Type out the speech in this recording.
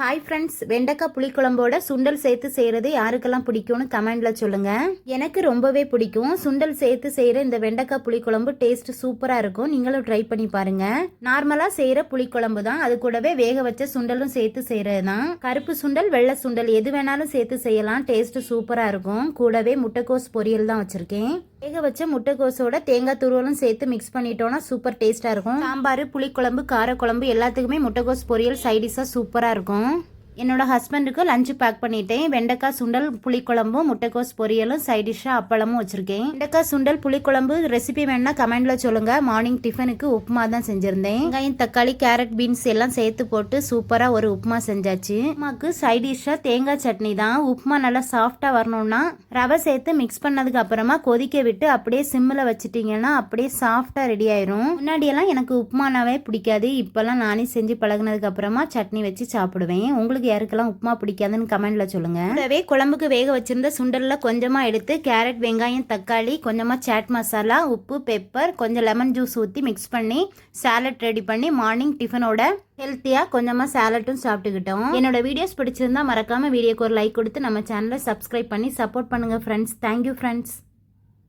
Hi friends வெண்டைக்காய் புளிக்குழம்போட சுண்டல் சேர்த்து செய்கிறது யாருக்கெல்லாம் பிடிக்கும்னு கமெண்டில் சொல்லுங்கள் எனக்கு ரொம்பவே பிடிக்கும். சுண்டல் சேர்த்து செய்கிற இந்த வெண்டைக்காய் புளிக்குழம்பு டேஸ்ட் சூப்பராக இருக்கும். நீங்களும் ட்ரை பண்ணி பாருங்கள் நார்மலாக செய்கிற புளிக்குழம்பு தான். அது கூடவே வேக வச்ச சுண்டலும் சேர்த்து செய்கிறது தான் கருப்பு சுண்டல் வெள்ளை சுண்டல் எது வேணாலும் சேர்த்து செய்யலாம். டேஸ்ட் சூப்பராக இருக்கும். கூடவே முட்டைக்கோஸ் பொரியல் தான் வச்சுருக்கேன். வேக வச்ச முட்டைகோஸோட தேங்காய் துருவலும் சேர்த்து மிக்ஸ் பண்ணிட்டோன்னா சூப்பர் டேஸ்ட்டாக இருக்கும். சாம்பார் புளிக்குழம்பு காரக்குழம்பு எல்லாத்துக்குமே முட்டைக்கோஸ் பொரியல் சைடிஷாக சூப்பராக இருக்கும். என்னோட ஹஸ்பண்டுக்கு லஞ்சு பேக் பண்ணிட்டேன். வெண்டைக்காய் சுண்டல் புளிக்குழம்பும் முட்டைக்கோஸ் பொரியலும் சைட் டிஷ்ஷாக அப்பளமும் வச்சுருக்கேன். வெண்டைக்காய் சுண்டல் புளிக்குழம்பு ரெசிபி வேணால் கமெண்டில் சொல்லுங்கள் மார்னிங் டிஃபனுக்கு உப்புமா தான் செஞ்சுருந்தேன். வெங்காயம் தக்காளி கேரட் பீன்ஸ் எல்லாம் சேர்த்து போட்டு சூப்பராக ஒரு உப்புமா செஞ்சாச்சு. உப்புமாக்கு சைட் டிஷ்ஷாக தேங்காய் சட்னி தான். உப்புமா நல்லா சாஃப்டாக வரணும்னா ரவை சேர்த்து மிக்ஸ் பண்ணதுக்கு அப்புறமா கொதிக்க விட்டு அப்படியே சிம்மில் வச்சுட்டிங்கன்னா அப்படியே சாஃப்டாக ரெடி ஆயிரும். முன்னாடியெல்லாம் எனக்கு உப்புமானாவே பிடிக்காது. இப்போல்லாம் நானே செஞ்சு பழகினதுக்கு அப்புறமா சட்னி வச்சு சாப்பிடுவேன். உங்களுக்கு யாருக்கெல்லாம் உப்புமா பிடிக்காதுன்னு கமெண்ட்ல சொல்லுங்க. கூடவே குழம்புக்கு வேக வச்சிருந்த சுண்டல்ல கொஞ்சமா எடுத்து கேரட் வெங்காயம் தக்காளி கொஞ்சமா சாட் மசாலா உப்பு பெப்பர் கொஞ்சம் லெமன் ஜூஸ் ஊற்றி மிக்ஸ் பண்ணி சாலட் ரெடி பண்ணி மார்னிங் டிஃபனோட ஹெல்த்தியாக கொஞ்சமாக சாலட்டும் சாப்பிட்டுக்கிட்டோம். என்னோட வீடியோஸ் பிடிச்சிருந்தா மறக்காம வீடியோக்கு ஒரு லைக் கொடுத்து நம்ம சேனலை சப்ஸ்கிரைப் பண்ணி சப்போர்ட் பண்ணுங்க ஃப்ரெண்ட்ஸ் தேங்க்யூ ஃப்ரெண்ட்ஸ்